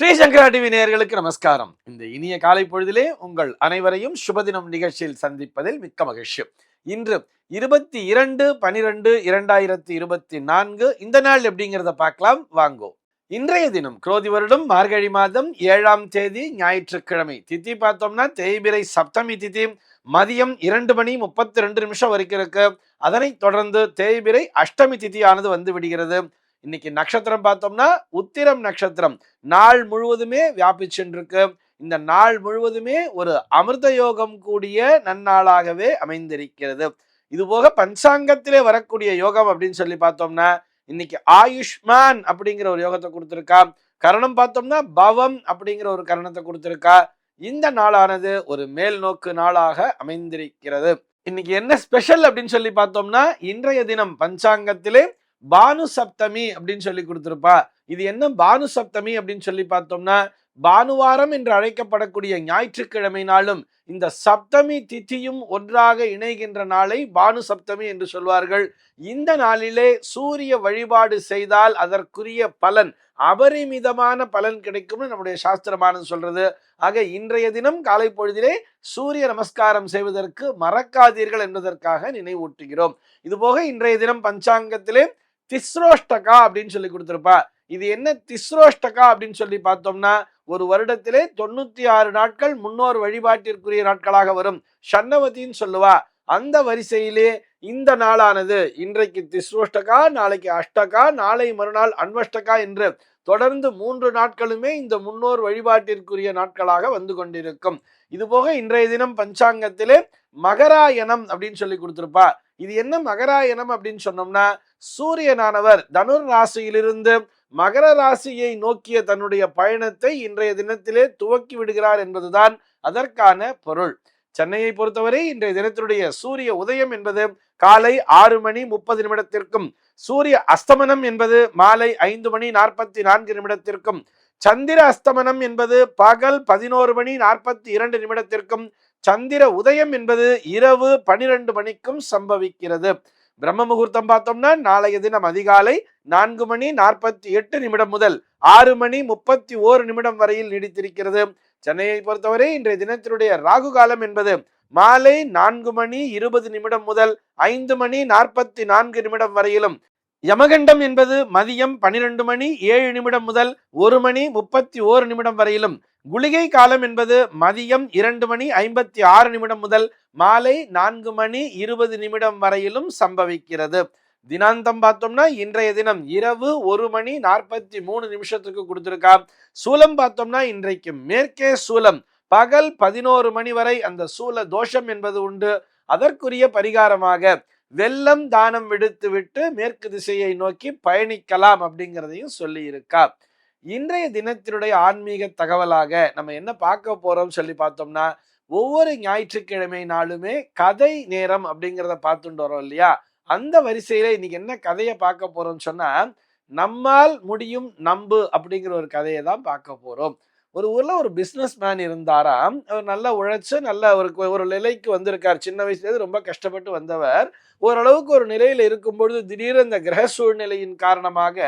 ஸ்ரீ சங்கரா TV நேயர்களுக்கு நமஸ்காரம். இந்த இனிய காலை பொழுதிலே உங்கள் அனைவரையும் சுபதினம் நிகழ்ச்சியில் சந்திப்பதில் மிக்க மகிழ்ச்சி. இன்று இருபத்தி இரண்டு பனிரெண்டு இரண்டாயிரத்தி இருபத்தி நான்கு இந்த நாள் எப்படிங்கிறத பார்க்கலாம். வாங்கோ. இன்றைய தினம் குரோதி வருடம் மார்கழி மாதம் ஏழாம் தேதி ஞாயிற்றுக்கிழமை. தித்தி பார்த்தோம்னா தேய்பிரை சப்தமி திதி. மதியம் இரண்டு மணி முப்பத்தி ரெண்டு நிமிஷம் வரைக்கும் இருக்கு. அதனைத் தொடர்ந்து தேய்பிரை அஷ்டமி திதியானது வந்து விடுகிறது. இன்னைக்கு நட்சத்திரம் பார்த்தோம்னா உத்திரம் நட்சத்திரம். நாள் முழுவதுமே வியாபிச்சுருக்கு இந்த நாள் முழுவதுமே ஒரு அமிர்த யோகம் கூடிய நன்னாளாகவே அமைந்திருக்கிறது. இது போக பஞ்சாங்கத்திலே வரக்கூடிய யோகம் அப்படின்னு சொல்லி பார்த்தோம்னா இன்னைக்கு ஆயுஷ்மான் அப்படிங்கிற ஒரு யோகத்தை கொடுத்துருக்கா. கரணம் பார்த்தோம்னா பவம் அப்படிங்கிற ஒரு கரணத்தை கொடுத்துருக்கா. இந்த நாளானது ஒரு மேல் நோக்கு நாளாக அமைந்திருக்கிறது. இன்னைக்கு என்ன ஸ்பெஷல் அப்படின்னு சொல்லி பார்த்தோம்னா இன்றைய தினம் பஞ்சாங்கத்திலே பானு சப்தமி அப்படின்னு சொல்லி கொடுத்துருப்பா. இது என்ன பானு சப்தமி அப்படின்னு சொல்லி பார்த்தோம்னா பானுவாரம் என்று அழைக்கப்படக்கூடிய ஞாயிற்றுக்கிழமை நாளும் இந்த சப்தமி திதியும் ஒன்றாக இணைகின்ற நாளை பானு சப்தமி என்று சொல்வார்கள். இந்த நாளிலே சூரிய வழிபாடு செய்தால் அதற்குரிய பலன் அபரிமிதமான பலன் கிடைக்கும்னு நம்முடைய சாஸ்திரமானது சொல்றது. ஆக இன்றைய தினம் காலை பொழுதிலே சூரிய நமஸ்காரம் செய்வதற்கு மறக்காதீர்கள் என்பதற்காக நினைவூட்டுகிறோம். இதுபோக இன்றைய தினம் பஞ்சாங்கத்திலே திஸ்ரோஷ்டகா அப்படின்னு சொல்லி கொடுத்துருப்பா. இது என்ன திஸ்ரோஷ்டகா அப்படின்னு சொல்லி பார்த்தோம்னா ஒரு வருடத்திலே தொண்ணூத்தி ஆறு நாட்கள் முன்னோர் வழிபாட்டிற்குரிய நாட்களாக வரும். ஷன்னவதின்னு சொல்லுவா. அந்த வரிசையிலே இந்த நாளானது இன்றைக்கு திஸ்ரோஷ்டகா நாளைக்கு அஷ்டகா நாளை மறுநாள் அன்வஷ்டகா என்று தொடர்ந்து மூன்று நாட்களுமே இந்த முன்னோர் வழிபாட்டிற்குரிய நாட்களாக வந்து கொண்டிருக்கும். இதுபோக இன்றைய தினம் பஞ்சாங்கத்திலே மகராயணம் அப்படின்னு சொல்லி கொடுத்துருப்பா. இது என்ன மகராயணம் அப்படின்னு சொன்னோம்னா சூரியனானவர் தனுர் ராசியிலிருந்து மகர ராசியை நோக்கிய தன்னுடைய பயணத்தை இன்றைய தினத்திலே துவக்கி விடுகிறார் என்பதுதான் அதற்கான பொருள். சென்னையை பொறுத்தவரை இன்றைய தினத்தினுடைய சூரிய உதயம் என்பது காலை ஆறு மணி முப்பது நிமிடத்திற்கும் சூரிய அஸ்தமனம் என்பது மாலை ஐந்து மணி நாற்பத்தி நான்கு நிமிடத்திற்கும் சந்திர அஸ்தமனம் என்பது பகல் பதினோரு மணி நாற்பத்தி இரண்டு நிமிடத்திற்கும் சந்திர உதயம் என்பது இரவு பனிரெண்டு மணிக்கும் சம்பவிக்கிறது. பிரம்ம முகூர்த்தம் பார்த்தோம்னா நாளைய தினம் அதிகாலை நான்கு மணி நாற்பத்தி எட்டு நிமிடம் முதல் ஆறு மணி முப்பத்தி ஓரு நிமிடம் வரையில் நீடித்திருக்கிறது. சென்னையை பொறுத்தவரை இன்றைய தினத்தினுடைய ராகு காலம் என்பது மாலை நான்கு மணி இருபது நிமிடம் முதல் ஐந்து மணி நாற்பத்தி நான்கு நிமிடம் வரையிலும். யமகண்டம் என்பது மதியம் பனிரெண்டு மணி ஏழு நிமிடம் முதல் ஒரு மணி முப்பத்தி ஓரு நிமிடம் வரையிலும். குளிகை காலம் என்பது மதியம் இரண்டு மணி ஐம்பத்தி ஆறு நிமிடம் முதல் மாலை நான்கு மணி இருபது நிமிடம் வரையிலும் சம்பவிக்கிறது. தினாந்தம் பார்த்தோம்னா இன்றைய தினம் இரவு ஒரு மணி நாற்பத்தி மூணு நிமிஷத்துக்கு கொடுத்துருக்கா. சூலம் பார்த்தோம்னா இன்றைக்கு மேற்கே சூலம். பகல் பதினோரு மணி வரை அந்த சூல தோஷம் என்பது உண்டு. அதற்குரிய பரிகாரமாக வெள்ளம் தானம் விடுத்து விட்டு மேற்கு திசையை நோக்கி பயணிக்கலாம் அப்படிங்கிறதையும் சொல்லி இருக்கா இன்றைய தினத்தினுடைய ஆன்மீக தகவலாக நம்ம என்ன பார்க்க போறோம் சொல்லி பார்த்தோம்னா ஒவ்வொரு ஞாயிற்றுக்கிழமை நாளுமே கதை நேரம் அப்படிங்கிறத பார்த்துட்டு வரோம் இல்லையா? அந்த வரிசையில இன்னைக்கு என்ன கதையை பார்க்க போறோம்னு சொன்னா நம்மால் முடியும் நம்பு அப்படிங்கிற ஒரு கதையை தான் பார்க்க போறோம். ஒரு ஊர்ல ஒரு பிஸ்னஸ் மேன் இருந்தாராம். அவர் நல்லா உழைச்சு நல்ல ஒரு ஒரு நிலைக்கு வந்திருக்கார். சின்ன வயசுலேருந்து ரொம்ப கஷ்டப்பட்டு வந்தவர். ஓரளவுக்கு ஒரு நிலையில இருக்கும்பொழுது திடீர்னு இந்த கிரக சூழ்நிலையின் காரணமாக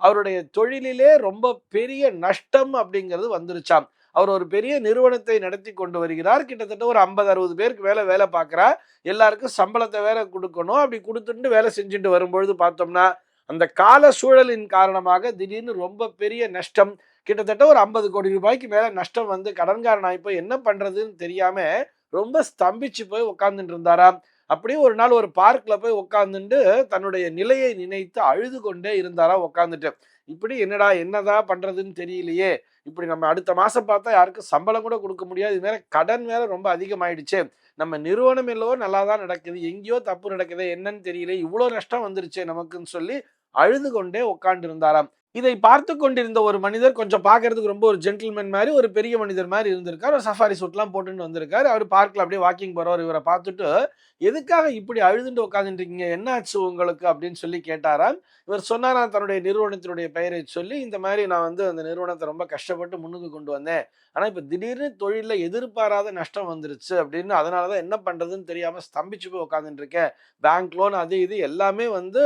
அவருடைய தொழிலிலே ரொம்ப பெரிய நஷ்டம் அப்படிங்கிறது வந்துருச்சாம். அவர் ஒரு பெரிய நிறுவனத்தை நடத்தி கொண்டு வருகிறார். கிட்டத்தட்ட ஒரு ஐம்பது அறுபது பேருக்கு வேலை வேலை பார்க்குறா எல்லாருக்கும் சம்பளத்தை வேலை கொடுக்கணும். அப்படி கொடுத்துட்டு வேலை செஞ்சுட்டு வரும்பொழுது பார்த்தோம்னா அந்த கால சூழலின் காரணமாக திடீர்னு ரொம்ப பெரிய நஷ்டம் கிட்டத்தட்ட ஒரு ஐம்பது கோடி ரூபாய்க்கு மேலே நஷ்டம் வந்து கடன்காரன் ஆகி போய் என்ன பண்ணுறதுன்னு தெரியாமல் ரொம்ப ஸ்தம்பிச்சு போய் உட்காந்துட்டு இருந்தாராம். அப்படியே ஒரு நாள் ஒரு பார்க்கில் போய் உட்காந்துட்டு தன்னுடைய நிலையை நினைத்து அழுது கொண்டே இருந்தாரா உட்காந்துட்டு இப்படி என்னடா என்னதான் பண்ணுறதுன்னு தெரியலையே. இப்படி நம்ம அடுத்த மாதம் பார்த்தா யாருக்கும் சம்பளம் கூட கொடுக்க முடியாது. இது மேல கடன் வேற ரொம்ப அதிகமாயிடுச்சு. நம்ம நிறுவனம் எல்லவோ நல்லா தான் நடக்குது. எங்கேயோ தப்பு நடக்குது என்னன்னு தெரியல. இவ்வளோ நஷ்டம் வந்துருச்சு நமக்குன்னு சொல்லி அழுது கொண்டே உட்காந்து இருந்தாராம் இதை பார்த்து கொண்டிருந்த ஒரு மனிதர் கொஞ்சம் பார்க்கறதுக்கு ரொம்ப ஒரு ஜென்டில்மேன் மாதிரி ஒரு பெரிய மனிதர் மாதிரி இருந்திருக்கார். ஒரு சஃபாரி சூட்லாம் போட்டுன்னு வந்திருக்காரு. அவர் பார்க்கில் அப்படியே வாக்கிங் போகிறவர் இவரை பார்த்துட்டு எதுக்காக இப்படி அழுதுட்டு உட்காந்துட்டு என்னாச்சு உங்களுக்கு? அப்படின்னு சொல்லி கேட்டாராம். இவர் சொன்னாராம் தன்னுடைய நிறுவனத்தினுடைய பெயரை சொல்லி இந்த மாதிரி நான் வந்து அந்த நிறுவனத்தை ரொம்ப கஷ்டப்பட்டு முன்னுக்கு கொண்டு வந்தேன். ஆனால் இப்போ திடீர்னு தொழிலில் எதிர்பாராத நஷ்டம் வந்துருச்சு அப்படின்னு அதனால தான் என்ன பண்ணுறதுன்னு தெரியாமல் ஸ்தம்பிச்சு போய் உட்காந்துட்டு இருக்கேன் பேங்க் லோன் அது இது எல்லாமே வந்து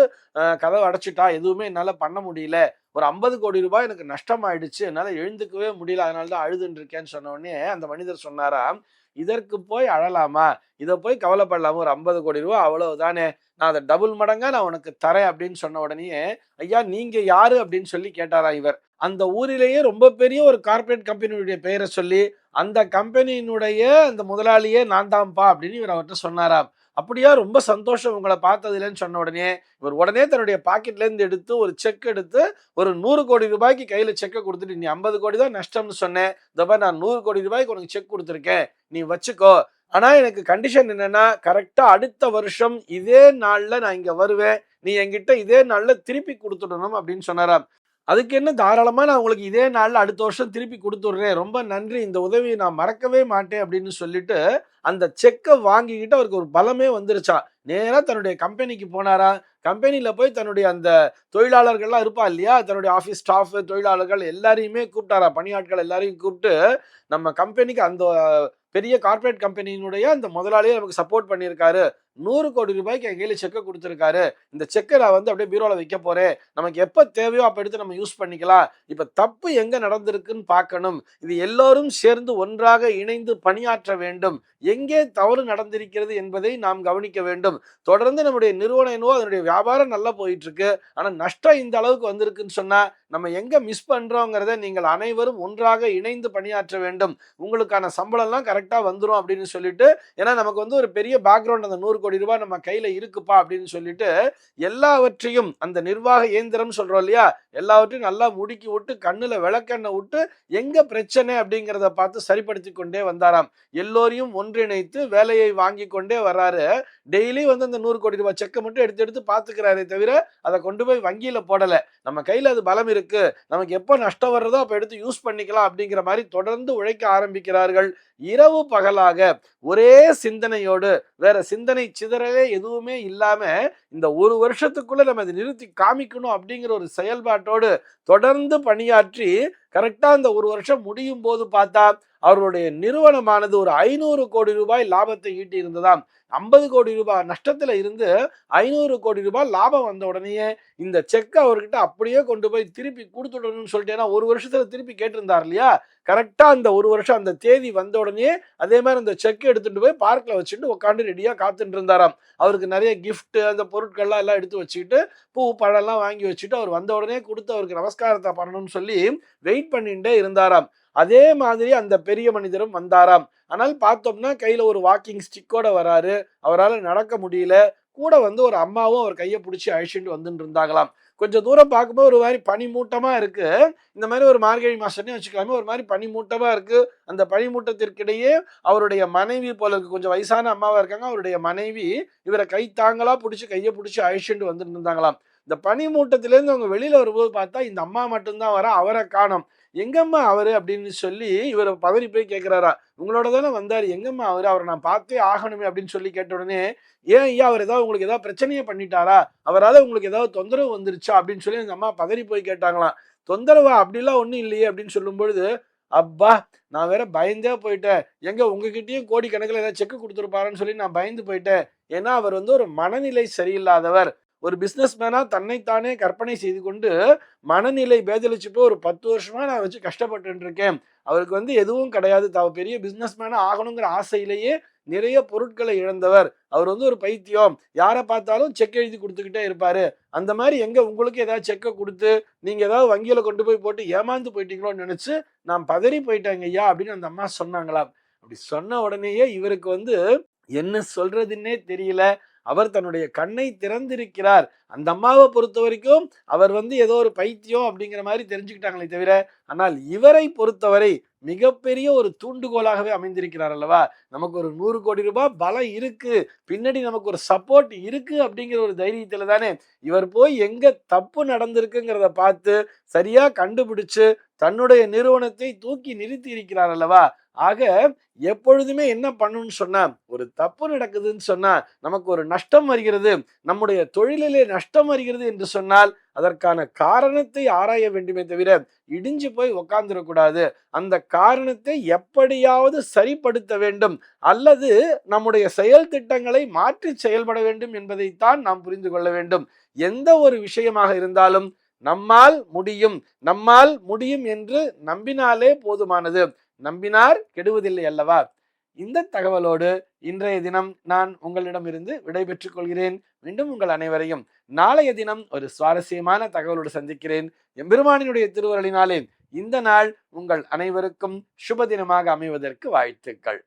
கதவை அடைச்சிட்டா எதுவுமே என்னால் பண்ண முடியல. ஒரு ஐம்பது கோடி ரூபாய் எனக்கு நஷ்டம் ஆயிடுச்சு என்னால் எழுந்துக்கவே முடியல அதனால தான் அழுதுன்னு இருக்கேன்னு சொன்ன உடனே அந்த மனிதர் சொன்னாராம் இதற்கு போய் அழலாமா? இதை போய் கவலைப்படலாமா? ஒரு ஐம்பது கோடி ரூபாய் அவ்வளவுதானே? நான் அதை டபுள் மடங்கா நான் உனக்கு தரேன் அப்படின்னு சொன்ன உடனே ஐயா நீங்க யாரு? அப்படின்னு சொல்லி கேட்டாரா இவர். அந்த ஊரிலேயே ரொம்ப பெரிய ஒரு கார்ப்பரேட் கம்பெனியுடைய பெயரை சொல்லி அந்த கம்பெனியினுடைய அந்த முதலாளியே நான் தான்ப்பா அப்படின்னு இவர் அவர்கிட்ட சொன்னாராம். அப்படியா? ரொம்ப சந்தோஷம் உங்களை பார்த்ததுலன்னு சொன்ன உடனே இவர் உடனே தன்னுடைய பாக்கெட்லேருந்து எடுத்து ஒரு செக் எடுத்து ஒரு நூறு கோடி ரூபாய்க்கு கையில் செக்கை கொடுத்துட்டு நீ ஐம்பது கோடி தான் நஷ்டம்னு சொன்னேன். இதப்ப நான் நூறு கோடி ரூபாய்க்கு உனக்கு செக் கொடுத்துருக்கேன். நீ வச்சுக்கோ. ஆனால் எனக்கு கண்டிஷன் என்னென்னா கரெக்டாக அடுத்த வருஷம் இதே நாளில் நான் இங்கே வருவேன். நீ என்கிட்ட இதே நாளில் திருப்பி கொடுத்துடணும் அப்படின்னு சொன்னாராம். அதுக்கு என்ன தாராளமாக நான் உங்களுக்கு இதே நாளில் அடுத்த வருஷம் திருப்பி கொடுத்துட்றேன். ரொம்ப நன்றி. இந்த உதவியை நான் மறக்கவே மாட்டேன் அப்படின்னு சொல்லிட்டு அந்த செக்கை வாங்கிக்கிட்டு அவருக்கு ஒரு பலமே வந்துருச்சா? நேராக தன்னுடைய கம்பெனிக்கு போனாரா? கம்பெனியில் போய் தன்னுடைய அந்த தொழிலாளர்கள்லாம் இருப்பா இல்லையா? தன்னுடைய ஆஃபீஸ் ஸ்டாஃப் தொழிலாளர்கள் எல்லாரையுமே கூப்பிட்டாரா? பணியாட்கள் எல்லாரையும் கூப்பிட்டு நம்ம கம்பெனிக்கு அந்த பெரிய கார்ப்பரேட் கம்பெனியினுடைய அந்த முதலாளியே நமக்கு சப்போர்ட் பண்ணியிருக்காரு. நூறு கோடி ரூபாய்க்கு என் கையில் செக்கை கொடுத்துருக்காரு. இந்த செக்கை நான் வந்து அப்படியே பீரோவில் வைக்க போகிறேன் நமக்கு எப்போ தேவையோ அப்போ எடுத்து நம்ம யூஸ் பண்ணிக்கலாம். இப்போ தப்பு எங்கே நடந்திருக்குன்னு பார்க்கணும். இது எல்லோரும் சேர்ந்து ஒன்றாக இணைந்து பணியாற்ற வேண்டும். எங்கே தவறு நடந்திருக்கிறது என்பதை நாம் கவனிக்க வேண்டும். தொடர்ந்து நம்முடைய நிறுவனம் என்னவோ அதனுடைய வியாபாரம் நல்லா போயிட்டுருக்கு. ஆனால் நஷ்டம் இந்த அளவுக்கு வந்திருக்குன்னு சொன்னால் நம்ம எங்கே மிஸ் பண்ணுறோங்கிறத நீங்கள் அனைவரும் ஒன்றாக இணைந்து பணியாற்ற வேண்டும். உங்களுக்கான சம்பளம்லாம் கரெக்டாக வந்துடும் அப்படின்னு சொல்லிட்டு ஏன்னா நமக்கு வந்து ஒரு பெரிய பேக்ரவுண்ட் அந்த நூறு கோடி ரூபாய் நம்ம கையில இருக்குப்பா அப்படின்னு சொல்லிட்டு எல்லாவற்றையும் அந்த நிர்வாக இயந்திரம் சொல்றோம் இல்லையா? எல்லாவற்றையும் நல்லா முடுக்கி விட்டு கண்ணுல விளக்கெண்ணை விட்டு எங்க பிரச்சனை அப்படிங்கிறத பார்த்து சரிப்படுத்தி கொண்டே வந்தாராம். எல்லோரையும் ஒன்றிணைத்து வேலையை வாங்கி கொண்டே வர்றாரு. டெய்லி வந்து அந்த நூறு கோடி ரூபாய் செக்கை மட்டும் எடுத்து எடுத்து பாத்துக்கிறாரே தவிர அதை கொண்டு போய் வங்கியில போடல. நம்ம கையில அது பலம் இருக்கு. நமக்கு எப்போ நஷ்டம் வர்றதோ அப்ப எடுத்து யூஸ் பண்ணிக்கலாம் அப்படிங்கிற மாதிரி தொடர்ந்து உழைக்க ஆரம்பிக்கிறார்கள். இரவு பகலாக ஒரே சிந்தனையோடு வேற சிந்தனை சிதறலே எதுவுமே இல்லாம இந்த ஒரு வருஷத்துக்குள்ள நம்ம அதை நிறுத்தி காமிக்கணும் அப்படிங்கிற ஒரு செயல்பாட்டோடு தொடர்ந்து பணியாற்றி கரெக்டாக அந்த ஒரு வருஷம் முடியும் போது பார்த்தா அவர்களுடைய நிறுவனமானது ஒரு ஐநூறு கோடி ரூபாய் லாபத்தை ஈட்டி இருந்ததாம் ஐம்பது கோடி ரூபாய் நஷ்டத்தில் இருந்து ஐநூறு கோடி ரூபாய் லாபம் வந்த உடனேயே இந்த செக்கை அவர்கிட்ட அப்படியே கொண்டு போய் திருப்பி கொடுத்துடணும்னு சொல்லிட்டு ஏன்னா ஒரு வருஷத்தில் திருப்பி கேட்டிருந்தார் இல்லையா? கரெக்டாக அந்த ஒரு வருஷம் அந்த தேதி வந்த உடனே அதே மாதிரி அந்த செக் எடுத்துகிட்டு போய் பார்க்கில் வச்சுட்டு உட்காந்து ரெடியாக காத்துட்டு இருந்தாராம் அவருக்கு நிறைய கிஃப்ட் அந்த பொருட்கள்லாம் எல்லாம் எடுத்து வச்சுக்கிட்டு பூ பழம்லாம் வாங்கி வச்சுட்டு அவர் வந்த உடனே கொடுத்து அவருக்கு நமஸ்காரத்தை பண்ணணும்னு சொல்லி வெயிட் பண்ணிட்டே இருந்தாராம். அதே மாதிரி அந்த பெரிய மனிதரும் வந்தாராம். ஆனால் பார்த்தோம்னா கையில ஒரு வாக்கிங் ஸ்டிக்கோட வராரு. அவரால் நடக்க முடியல. கூட வந்து ஒரு அம்மாவும் அவர் கையை பிடிச்சி அழிச்சுட்டு வந்துட்டு இருந்தாங்களாம். கொஞ்சம் தூரம் பார்க்கும்போது ஒரு மாதிரி பனிமூட்டமா இருக்கு. இந்த மாதிரி ஒரு மார்கழி மாசம்னே வச்சுக்கலாமே ஒரு மாதிரி பனிமூட்டமா இருக்கு. அந்த பனிமூட்டத்திற்கிடையே அவருடைய மனைவி போல இருக்கு. கொஞ்சம் வயசான அம்மாவா இருக்காங்க. அவருடைய மனைவி இவரை கை தாங்களா பிடிச்சி கையை பிடிச்சி அழிச்சுட்டு வந்துட்டு இருந்தாங்களாம். இந்த பனிமூட்டத்திலேருந்து அவங்க வெளியில வரும்போது பார்த்தா இந்த அம்மா மட்டும்தான் வர அவரை காணும். எங்கம்மா அவரு? அப்படின்னு சொல்லி இவர் பதறி போய் கேட்குறாரா உங்களோட தானே வந்தார். எங்கம்மா அவர்? அவரை நான் பார்த்தே ஆகணுமே அப்படின்னு சொல்லி கேட்ட உடனே ஏன் ஐயா அவர் ஏதாவது உங்களுக்கு ஏதாவது பிரச்சனையே பண்ணிட்டாரா? அவரால் உங்களுக்கு ஏதாவது தொந்தரவு வந்துருச்சா? அப்படின்னு சொல்லி அந்த அம்மா பதறி போய் கேட்டாங்களாம். தொந்தரவா? அப்படிலாம் ஒன்றும் இல்லையே. அப்படின்னு சொல்லும்பொழுது அப்பா நான் வேற பயந்தே போயிட்டேன். எங்க உங்ககிட்டயும் கோடி கணக்கில் ஏதாவது செக் கொடுத்துருப்பாருன்னு சொல்லி நான் பயந்து போயிட்டேன். ஏன்னா அவர் வந்து ஒரு மனநிலை சரியில்லாதவர். ஒரு பிஸ்னஸ் மேனா தன்னைத்தானே கற்பனை செய்து கொண்டு மனநிலை பேதலிச்சு போய் ஒரு பத்து வருஷமா நான் வச்சு கஷ்டப்பட்டு இருக்கேன். அவருக்கு வந்து எதுவும் கிடையாது. தாவ பெரிய பிஸ்னஸ் மேனா ஆகணுங்கிற ஆசையிலேயே நிறைய பொருட்களை இழந்தவர். அவர் வந்து ஒரு பைத்தியம். யாரை பார்த்தாலும் செக் எழுதி கொடுத்துக்கிட்டே இருப்பாரு. அந்த மாதிரி எங்க உங்களுக்கு ஏதாவது செக்கை கொடுத்து நீங்க ஏதாவது வங்கியில கொண்டு போய் போட்டு ஏமாந்து போயிட்டீங்களோன்னு நினைச்சு நான் பதறி போயிட்டேங்க ஐயா அப்படின்னு அந்த அம்மா சொன்னாங்களாம். அப்படி சொன்ன உடனேயே இவருக்கு வந்து என்ன சொல்றதுன்னே தெரியல. அவர் தன்னுடைய கண்ணை திறந்திருக்கிறார். அந்த அம்மாவை பொறுத்த வரைக்கும் அவர் வந்து ஏதோ ஒரு பைத்தியம் அப்படிங்கிற மாதிரி தெரிஞ்சுக்கிட்டாங்களே தவிர ஆனால் இவரை பொறுத்தவரை மிகப்பெரிய ஒரு தூண்டுகோலாகவே அமைந்திருக்கிறார் அல்லவா? நமக்கு ஒரு நூறு கோடி ரூபாய் பலம் இருக்கு. பின்னாடி நமக்கு ஒரு சப்போர்ட் இருக்கு அப்படிங்கிற ஒரு தைரியத்துல தானே இவர் போய் எங்க தப்பு நடந்திருக்குங்கிறத பார்த்து சரியா கண்டுபிடிச்சு தன்னுடைய நிறுவனத்தை தூக்கி நிறுத்தி இருக்கிறார் அல்லவா? ஆக எப்பொழுதுமே என்ன பண்ணணும்னு சொன்னா ஒரு தப்பு நடக்குதுன்னு சொன்னா நமக்கு ஒரு நஷ்டம் வருகிறது. நம்முடைய தொழிலிலே நஷ்டம் வருகிறது என்று சொன்னால் அதற்கான காரணத்தை ஆராய வேண்டுமே தவிர இடிஞ்சு போய் உக்காந்துடக்கூடாது அந்த காரணத்தை எப்படியாவது சரிப்படுத்த வேண்டும். அல்லது நம்முடைய செயல் திட்டங்களை மாற்றி செயல்பட வேண்டும் என்பதைத்தான் நாம் புரிந்து கொள்ள வேண்டும். எந்த ஒரு விஷயமாக இருந்தாலும் நம்மால் முடியும் நம்மால் முடியும் என்று நம்பினாலே போதுமானது. நம்பினார் கெடுவதில்லை அல்லவா? இந்த தகவலோடு இன்றைய தினம் நான் உங்களிடமிருந்து விடைபெற்றுக் கொள்கிறேன். மீண்டும் உங்கள் அனைவரையும் நாளைய தினம் ஒரு சுவாரஸ்யமான தகவலோடு சந்திக்கிறேன். எம்பெருமானினுடைய திருவருளினாலே இந்த நாள் உங்கள் அனைவருக்கும் சுப தினமாக அமைவதற்கு வாழ்த்துக்கள்.